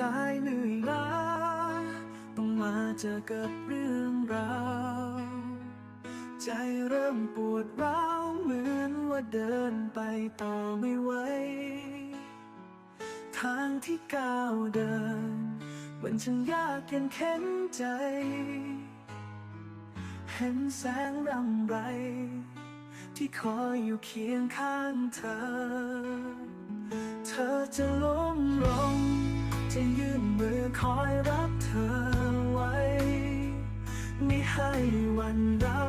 กายเหนื่อยล้าต้องมาเจอกับเรื่องราวใจเริ่มปวดร้าวเหมือนว่าเดินไปต่อไม่ไหวทางที่ก้าวเดิน มันช่างยากเย็นเข็นใจ เห็นแสงรำไร ที่คอยอยู่เคียงข้างเธอ เธอจะล้มลง จะยื่นมือคอยรับเธอไว้ ไม่ให้วันเรา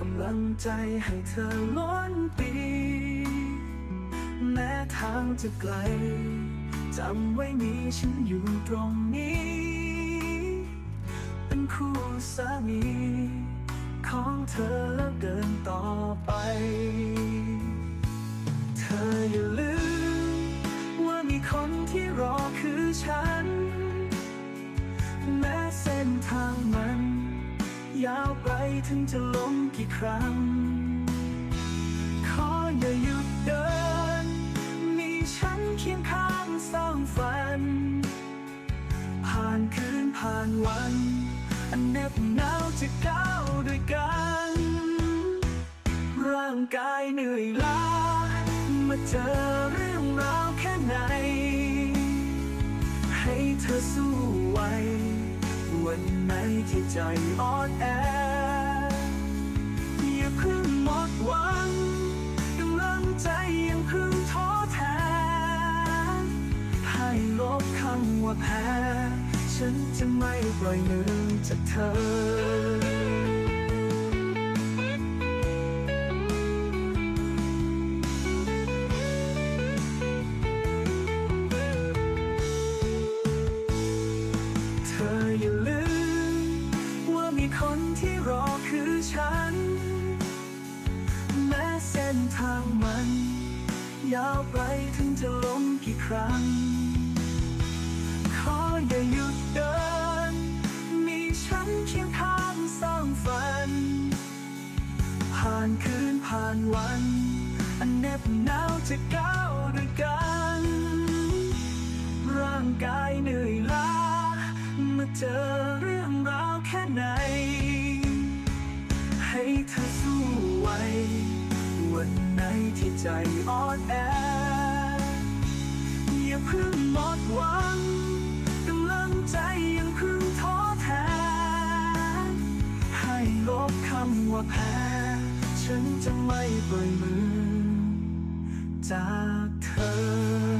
กำลังใจให้เธอล้นปี แม้ทางจะไกลจำไว้มีฉันอยู่ตรงนี้ เป็นคู่สามี ของเธอแล้วเดินต่อไป ส้นทางมัน ยาวไกลถึงจะล้มกี่ครั้ง ขออย่าหยุดเดิน มีฉันเคียงข้างสร้างฝัน ผ่านคืนผ่านวัน อันเน็บหนาวจะก้าวด้วยกัน ร่างกายเหนื่อยล้า มาเจอเรื่องราวแค่ไหน ให้เธอสู้ไว้ ไหนที่ใจอ่อนแอ อย่าเพิ่งหมดหวังกำลังใจยังเพิ่งท้อแท้ ให้ลบคำว่าแพ้ ฉันจะไม่ปล่อยมือจากเธอ คนที่รอคือฉัน แม้เส้นทางมัน ยาวไกลถึงจะล้มกี่ครั้ง ขออย่าหยุดเดิน มีฉันเคียงข้างสร้างฝัน ผ่านคืนผ่านวัน อันเหน็บหนาวจะก้าวด้วยกัน เธอสู้ไว้ วันไหนที่ใจอ่อนแอ อย่าเพิ่งหมดหวังกำลังใจยังเพิ่งท้อแท้ ให้ลบคำว่าแพ้ ฉันจะไม่ปล่อยมือจากเธอ